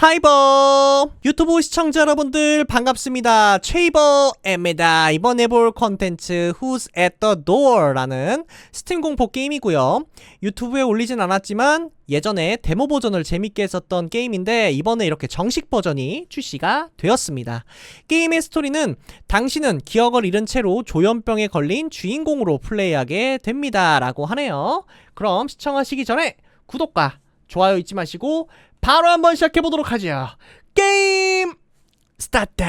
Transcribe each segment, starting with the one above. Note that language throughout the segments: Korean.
하이버! 유튜브 시청자 여러분들 반갑습니다. 최이버입니다. 이번에 볼 컨텐츠 Who's at the Door라는 스팀 공포 게임이고요. 유튜브에 올리진 않았지만 예전에 데모 버전을 재밌게 했었던 게임인데 이번에 이렇게 정식 버전이 출시가 되었습니다. 게임의 스토리는 당신은 기억을 잃은 채로 조현병에 걸린 주인공으로 플레이하게 됩니다 라고 하네요. 그럼 시청하시기 전에 구독과 좋아요 잊지 마시고 바로 한번 시작해 보도록 하죠. 게임 스타트.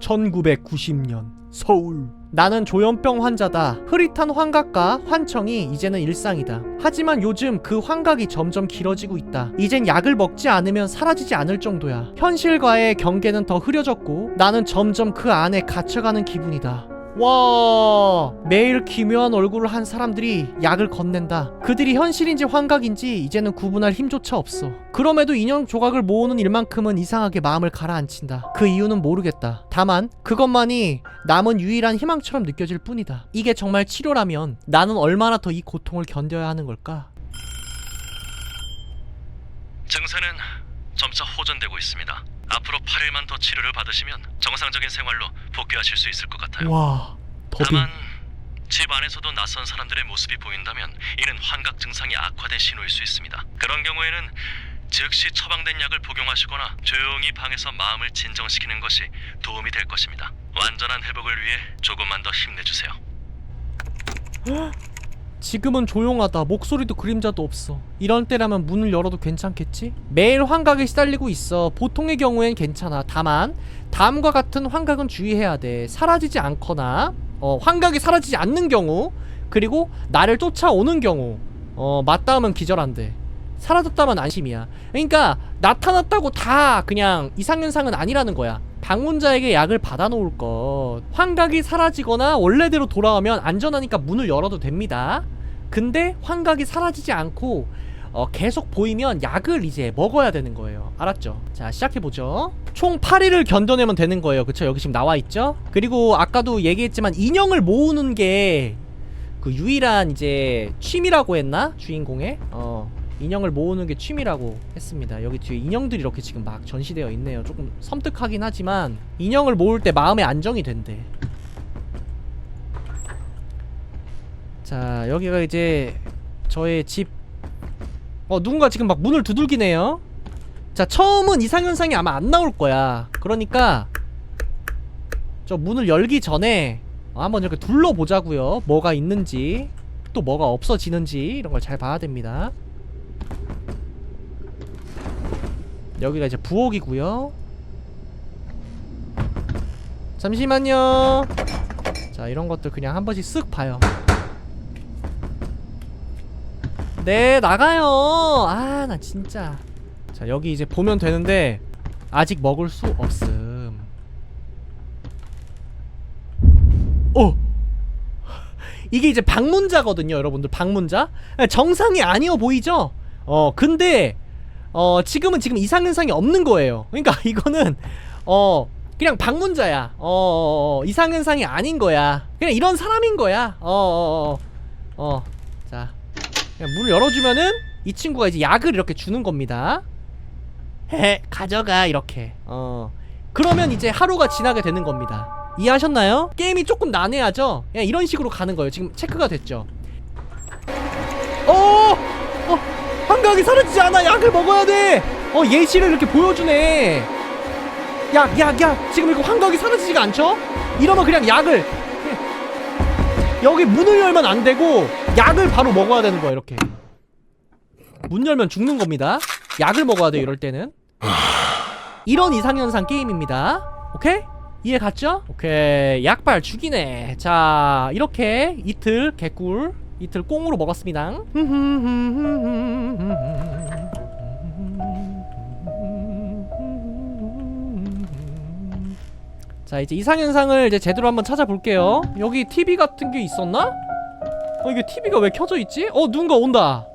1990년 서울. 나는 조현병 환자다. 흐릿한 환각과 환청이 이제는 일상이다. 하지만 요즘 그 환각이 점점 길어지고 있다. 이젠 약을 먹지 않으면 사라지지 않을 정도야. 현실과의 경계는 더 흐려졌고 나는 점점 그 안에 갇혀가는 기분이다. 와 매일 기묘한 얼굴을 한 사람들이 약을 건넨다. 그들이 현실인지 환각인지 이제는 구분할 힘조차 없어. 그럼에도 인형 조각을 모으는 일만큼은 이상하게 마음을 가라앉힌다. 그 이유는 모르겠다. 다만 그것만이 남은 유일한 희망처럼 느껴질 뿐이다. 이게 정말 치료라면 나는 얼마나 더 이 고통을 견뎌야 하는 걸까? 증세는 점차 호전되고 있습니다. 앞으로 8일만 더 치료를 받으시면 정상적인 생활로 복귀하실 수 있을 것 같아요. 와 더빙 다만 집 안에서도 낯선 사람들의 모습이 보인다면 이는 환각 증상이 악화된 신호일 수 있습니다. 그런 경우에는 즉시 처방된 약을 복용하시거나 조용히 방에서 마음을 진정시키는 것이 도움이 될 것입니다. 완전한 회복을 위해 조금만 더 힘내주세요. 지금은 조용하다. 목소리도 그림자도 없어. 이런 때라면 문을 열어도 괜찮겠지? 매일 환각에 시달리고 있어. 보통의 경우엔 괜찮아. 다만 다음과 같은 환각은 주의해야 돼. 사라지지 않거나 어, 환각이 사라지지 않는 경우 그리고 나를 쫓아오는 경우 어, 맞닿으면 기절한대. 사라졌다면 안심이야. 그러니까 나타났다고 다 그냥 이상현상은 아니라는 거야. 방문자에게 약을 받아놓을 것. 환각이 사라지거나 원래대로 돌아오면 안전하니까 문을 열어도 됩니다. 근데 환각이 사라지지 않고 어, 계속 보이면 약을 이제 먹어야 되는 거예요. 알았죠? 자, 시작해보죠. 총 8일을 견뎌내면 되는 거예요. 그쵸? 여기 지금 나와있죠? 그리고 아까도 얘기했지만 인형을 모으는 게 그 유일한 이제 취미라고 했나? 주인공의? 어. 인형을 모으는 게 취미라고 했습니다. 여기 뒤에 인형들이 이렇게 지금 막 전시되어 있네요. 조금 섬뜩하긴 하지만 인형을 모을 때 마음의 안정이 된대. 자, 여기가 이제 저의 집. 어, 누군가 지금 막 문을 두들기네요. 자, 처음은 이상현상이 아마 안 나올 거야. 그러니까 저 문을 열기 전에 어, 한번 이렇게 둘러보자고요. 뭐가 있는지 또 뭐가 없어지는지 이런 걸 잘 봐야 됩니다. 여기가 이제 부엌이고요. 잠시만요. 자, 이런 것들 그냥 한 번씩 쓱 봐요. 네, 나가요. 아, 나 진짜. 자, 여기 이제 보면 되는데 아직 먹을 수 없음. 어. 이게 이제 방문자거든요, 여러분들. 방문자. 정상이 아니어 보이죠? 어, 근데 어, 지금은 지금 이상 현상이 없는 거예요. 그러니까 이거는 어, 그냥 방문자야. 어, 어, 어, 이상 현상이 아닌 거야. 그냥 이런 사람인 거야. 어, 어, 어. 어. 자. 그냥 문을 열어 주면은 이 친구가 이제 약을 이렇게 주는 겁니다. 헤, 가져가 이렇게. 어. 그러면 이제 하루가 지나게 되는 겁니다. 이해하셨나요? 게임이 조금 난해하죠? 그냥 이런 식으로 가는 거예요. 지금 체크가 됐죠? 어! 어! 환각이 사라지지 않아! 약을 먹어야 돼! 어, 예시를 이렇게 보여주네. 약, 약, 약! 지금 이거 환각이 사라지지가 않죠? 이러면 그냥 약을. 여기 문을 열면 안 되고, 약을 바로 먹어야 되는 거야, 이렇게. 문 열면 죽는 겁니다. 약을 먹어야 돼요, 이럴 때는. 이런 이상현상 게임입니다. 오케이? 이해 갔죠? 오케이. 약발 죽이네. 자, 이렇게 이틀 개꿀 이틀 꽁으로 먹었습니다. 자, 이제 이상현상을 이제 제대로 한번 찾아볼게요. 여기 TV 같은 게 있었나? 어, 이게 TV가 왜 켜져 있지? 어, 누군가 온다.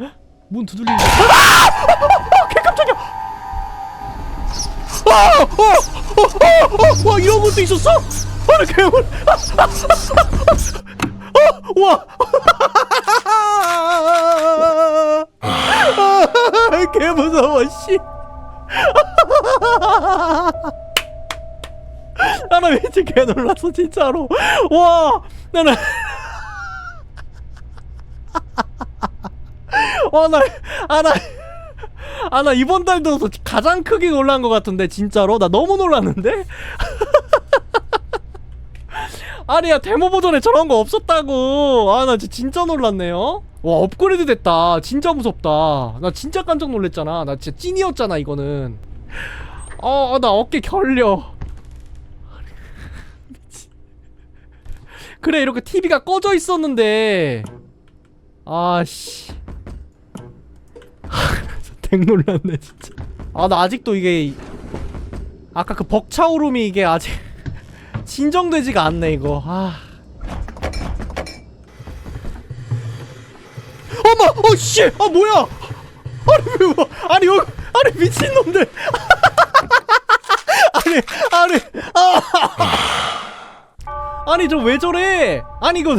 헉? 문 두들리는. 아! 개 깜짝이야. 아! 어! 어! 어! 어! 와, 이런 것도 있었어? 아니, 괴물. 어! 와! 개 무서워 씨. 나는 왠지 개 놀랐어 진짜로. 와 나는. 와 나 아 나 아 나 이번 달도 가장 크게 놀란 것 같은데 진짜로 나 너무 놀랐는데 아니 야 데모 버전에 저런 거 없었다고. 아 나 진짜 놀랐네요. 와 업그레이드 됐다. 진짜 무섭다. 나 진짜 깜짝 놀랐잖아. 나 진짜 찐이었잖아 이거는. 어 나 어깨 결려. 그래 이렇게 TV가 꺼져 있었는데. 아씨. 댕 놀랐네 진짜. 아 나 아직도 이게 아까 그 벅차오름이 이게 아직 진정되지가 않네 이거. 아. 어머! 어씨! 아 뭐야! 아니 왜 뭐, 아니 여기 아니 미친놈들! 아니 아니 아. 아니 저 왜 저래? 아니 이거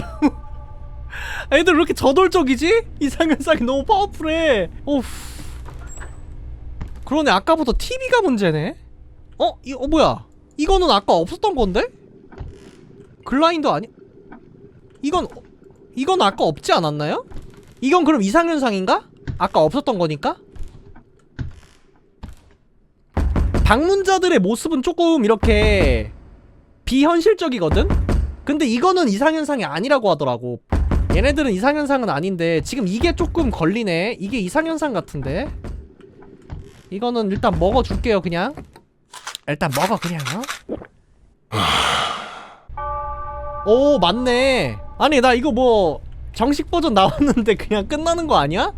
애들 왜 이렇게 저돌적이지? 이상현상이 너무 파워풀해. 오우. 그러네 아까부터 TV가 문제네? 어? 이, 어 뭐야 이거는 아까 없었던 건데? 글라인더 아니 이건 어- 이건 아까 없지 않았나요? 이건 그럼 이상현상인가? 아까 없었던 거니까? 방문자들의 모습은 조금 이렇게 비현실적이거든? 근데 이거는 이상현상이 아니라고 하더라고 얘네들은 이상현상은 아닌데 지금 이게 조금 걸리네 이게 이상현상 같은데 이거는 일단 먹어줄게요 그냥 일단 먹어 그냥 어? 오 맞네 아니 나 이거 뭐 정식 버전 나왔는데 그냥 끝나는 거 아니야?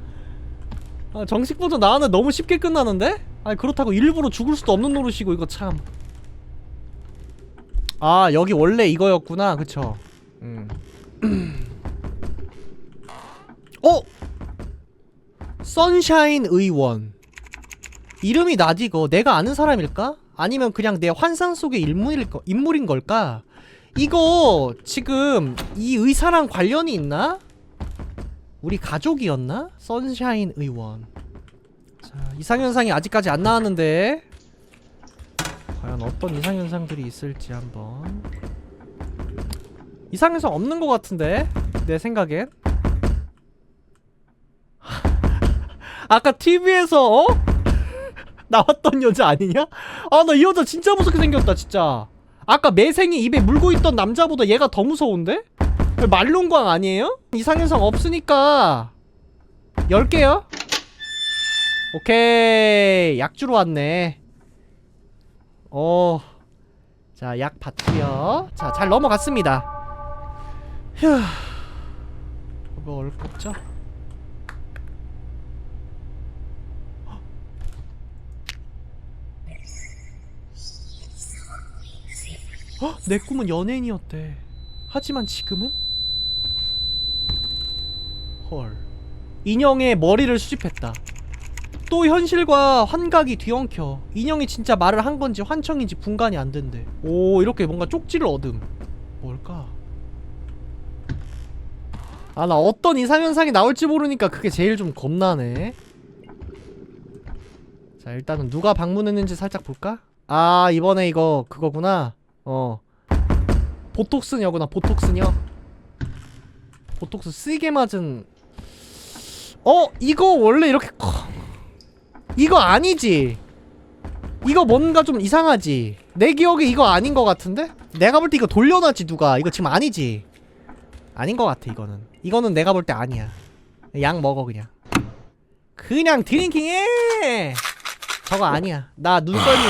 아, 정식 버전 나왔는데 너무 쉽게 끝나는데? 아니 그렇다고 일부러 죽을 수도 없는 노릇이고 이거 참 아 여기 원래 이거였구나 그쵸 음. 어? 선샤인 의원 이름이 나디고 내가 아는 사람일까? 아니면 그냥 내 환상 속의 인물일 거, 인물인 걸까? 이거 지금 이 의사랑 관련이 있나? 우리 가족이었나? 선샤인 의원 자 이상현상이 아직까지 안 나왔는데 과연 어떤 이상현상들이 있을지 한번 이상현상 없는 것 같은데 내 생각엔 아까 TV에서 어? 나왔던 여자 아니냐? 아 나 이 여자 진짜 무섭게 생겼다 진짜 아까 매생이 입에 물고 있던 남자보다 얘가 더 무서운데? 말론광 아니에요? 이상현상 없으니까 10개요? 오케이 약 주러 왔네 어. 자, 약 받고요. 자, 잘 넘어갔습니다. 휴. 이거 얼겁죠? 헉, 내 꿈은 연예인이었대. 하지만 지금은? 헐. 인형의 머리를 수집했다. 또 현실과 환각이 뒤엉켜 인형이 진짜 말을 한 건지 환청인지 분간이 안 된대 오 이렇게 뭔가 쪽지를 얻음 뭘까 아 나 어떤 이상현상이 나올지 모르니까 그게 제일 좀 겁나네 자 일단은 누가 방문했는지 살짝 볼까? 아 이번에 이거 그거구나 어. 보톡스녀구나 보톡스녀 보톡스 쓰게 맞은. 어 이거 원래 이렇게 커. 이거 아니지. 이거 뭔가 좀 이상하지. 내 기억에 이거 아닌 것 같은데? 내가 볼 때 이거 돌려놨지 누가. 이거 지금 아니지. 아닌 것 같아 이거는. 이거는 내가 볼 때 아니야. 약 먹어 그냥. 그냥 드링킹해! 저거 아니야. 나 눈썰미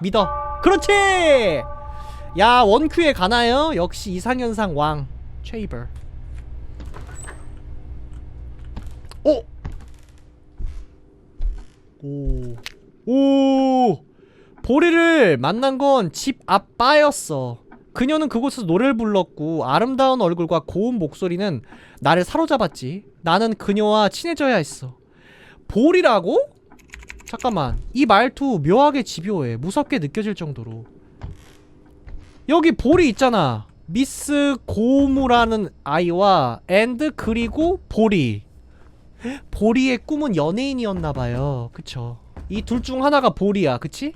믿어. 그렇지 야 원큐에 가나요? 역시 이상현상 왕 체이버 어? 오. 오. 보리를 만난 건 집 앞 바였어. 그녀는 그곳에서 노래를 불렀고 아름다운 얼굴과 고운 목소리는 나를 사로잡았지. 나는 그녀와 친해져야 했어. 보리라고? 잠깐만. 이 말투 묘하게 집요해. 무섭게 느껴질 정도로. 여기 보리 있잖아. 미스 고무라는 아이와 앤드 그리고 보리. 보리의 꿈은 연예인이었나봐요 그쵸 이 둘 중 하나가 보리야 그치?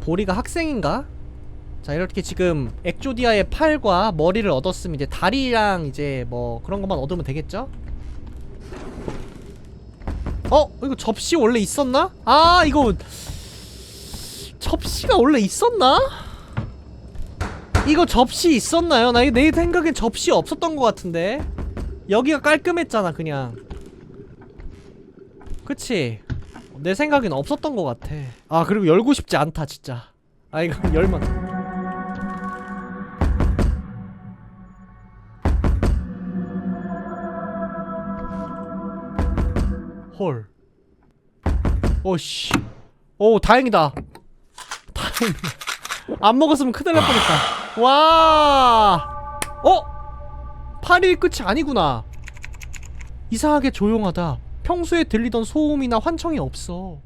보리가 학생인가? 자 이렇게 지금 엑조디아의 팔과 머리를 얻었으면 이제 다리랑 이제 뭐 그런 것만 얻으면 되겠죠? 어? 이거 접시 원래 있었나? 아 이거 접시가 원래 있었나? 이거 접시 있었나요? 나 내 생각엔 접시 없었던 것 같은데. 여기가 깔끔했잖아 그냥. 그치? 내 생각엔 없었던 것 같아. 아 그리고 열고 싶지 않다 진짜. 아 이거 열만 헐. 오씨. 오 다행이다. 다행이다. 안 먹었으면 큰일 날 뻔했다 와. 어? 8일 끝이 아니구나. 이상하게 조용하다. 평소에 들리던 소음이나 환청이 없어